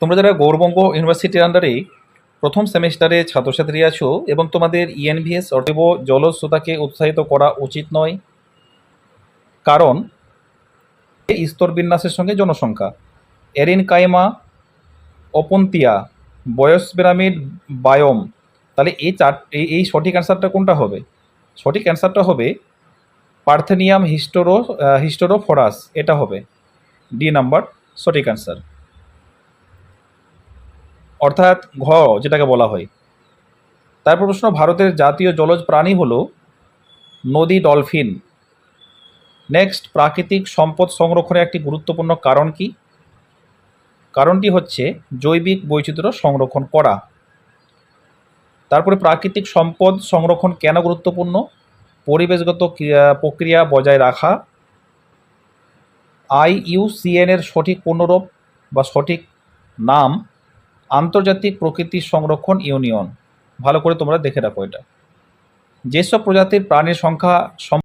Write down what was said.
তোমরা যারা গৌরবঙ্গ ইউনিভার্সিটির আন্ডারে প্রথম সেমিস্টারে ছাত্রছাত্রী আছো এবং তোমাদের E ইএনভিএস অর্থব জলস্রোতাকে উৎসাহিত করা উচিত নয়, কারণ স্তর বিন্যাসের সঙ্গে জনসংখ্যা। এরিন কাইমা, অপন্তিয়া, বয়স পিরামিড, বায়োম, তাহলে এই চার এই এই সঠিক অ্যান্সারটা কোনটা হবে? সঠিক অ্যান্সারটা হবে পার্থেনিয়াম হিস্টোরো হিস্টোরোফোরাস, এটা হবে। ডি নাম্বার সঠিক অ্যান্সার অর্থাৎ ঘ, যেটাকে বলা হয়। তারপর প্রশ্ন, ভারতের জাতীয় জলজ প্রাণী হলো নদী ডলফিন। নেক্সট প্রাকৃতিক সম্পদ সংরক্ষণের একটি গুরুত্বপূর্ণ কারণ কি? কারণটি হচ্ছে জৈবিক বৈচিত্র্য সংরক্ষণ করা। তারপরে প্রাকৃতিক সম্পদ সংরক্ষণ কেন গুরুত্বপূর্ণ? পরিবেশগত প্রক্রিয়া বজায় রাখা। আইইউসিএন এর সঠিক পূর্ণরূপ বা সঠিক নাম আন্তর্জাতিক প্রকৃতি সংরক্ষণ ইউনিয়ন। ভালো করে তোমরা দেখে রাখো এটা। যেসব প্রজাতির প্রাণীর সংখ্যা